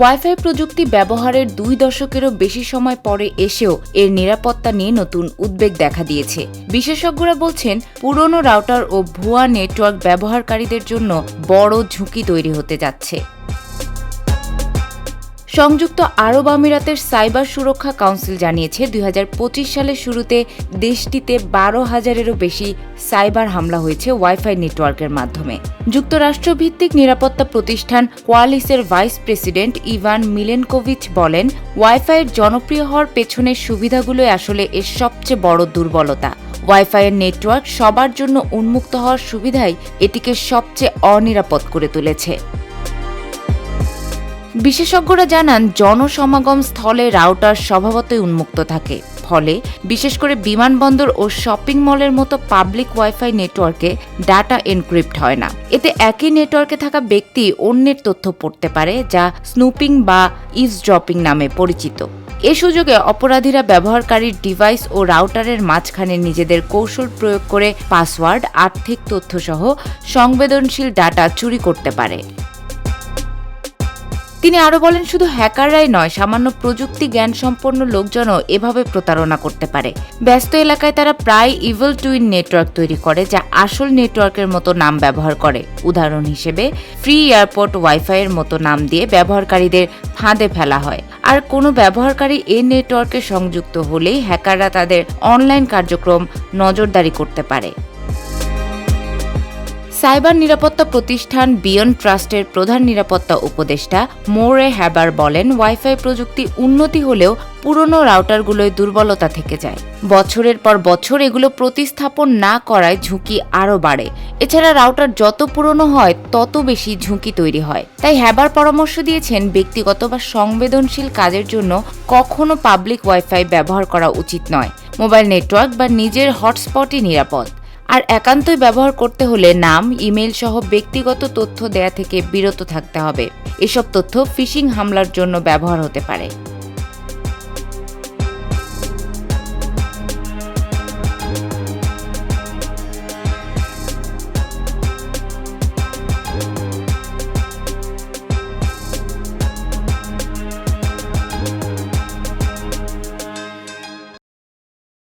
Wifi প্রযুক্তি ব্যবহারের দুই দশকেরও বেশি সময় পরে এসেও এর নিরাপত্তা নিয়ে নতুন উদ্বেগ দেখা দিয়েছে। বিশেষজ্ঞরা বলছেন, পুরনো রাউটার ও ভুয়া নেটওয়ার্ক ব্যবহারকারীদের জন্য বড় ঝুঁকি তৈরি হতে যাচ্ছে। সংযুক্ত আরব আমিরাতের সাইবার সুরক্ষা কাউন্সিল জানিয়েছে, দুই হাজার পঁচিশ সালের শুরুতে দেশটিতে বারো হাজারেরও বেশি সাইবার হামলা হয়েছে ওয়াইফাই নেটওয়ার্কের মাধ্যমে। যুক্তরাষ্ট্রভিত্তিক নিরাপত্তা প্রতিষ্ঠান কোয়ালিসের ভাইস প্রেসিডেন্ট ইভান মিলেনকোভিচ বলেন ওয়াইফাইয়ের জনপ্রিয় হওয়ার পেছনের সুবিধাগুলোই আসলে এর সবচেয়ে বড় দুর্বলতা। ওয়াইফাইয়ের নেটওয়ার্ক সবার জন্য উন্মুক্ত হওয়ার সুবিধাই এটিকে সবচেয়ে অনিরাপদ করে তুলেছে। বিশেষজ্ঞরা জানান, জনসমাগম স্থলে রাউটার স্বভাবতই উন্মুক্ত থাকে। ফলে, বিশেষ করে বিমানবন্দর ও শপিং মলের মতো পাবলিক ওয়াইফাই নেটওয়ার্কে ডাটা এনক্রিপ্ট হয় না। এতে একই নেটওয়ার্কে থাকা ব্যক্তি অন্যের তথ্য পড়তে পারে, যা স্নুপিং বা ইভসড্রপিং নামে পরিচিত। এ সুযোগে অপরাধীরা ব্যবহারকারীর ডিভাইস ও রাউটারের মাঝখানে নিজেদের কৌশল প্রয়োগ করে পাসওয়ার্ড, আর্থিক তথ্যসহ সংবেদনশীল ডাটা চুরি করতে পারে। তিনি আরও বলেন, শুধু হ্যাকাররাই নয়, সামান্য প্রযুক্তি জ্ঞান সম্পন্ন লোকজনও এভাবে প্রতারণা করতে পারে। ব্যস্ত এলাকায় তারা প্রায় ইভেল টুইন নেটওয়ার্ক তৈরি করে, যা আসল নেটওয়ার্কের মতো নাম ব্যবহার করে। উদাহরণ হিসেবে ফ্রি এয়ারপোর্ট ওয়াইফাইয়ের মতো নাম দিয়ে ব্যবহারকারীদের ফাঁদে ফেলা হয়। আর কোনো ব্যবহারকারী এই নেটওয়ার্কে সংযুক্ত হলেই হ্যাকাররা তাদের অনলাইন কার্যক্রম নজরদারি করতে পারে। সাইবার নিরাপত্তা প্রতিষ্ঠান বিয়ন ট্রাস্টের প্রধান নিরাপত্তা উপদেষ্টা মোরে হ্যাবার বলেন, ওয়াইফাই প্রযুক্তি উন্নতি হলেও পুরনো রাউটারগুলোয় দুর্বলতা থেকে যায়। বছরের পর বছর এগুলো প্রতিস্থাপন না করায় ঝুঁকি আরও বাড়ে। এছাড়া রাউটার যত পুরনো হয়, তত বেশি ঝুঁকি তৈরি হয়। তাই হ্যাবার পরামর্শ দিয়েছেন, ব্যক্তিগত বা সংবেদনশীল কাজের জন্য কখনো পাবলিক ওয়াইফাই ব্যবহার করা উচিত নয়। মোবাইল নেটওয়ার্ক বা নিজের হটস্পটই নিরাপদ। আর একান্তই ব্যবহার করতে হলে নাম ইমেল সহ ব্যক্তিগত তথ্য দেয়া থেকে বিরত থাকতে হবে। এসব তথ্য ফিশিং হামলার জন্য ব্যবহার হতে পারে।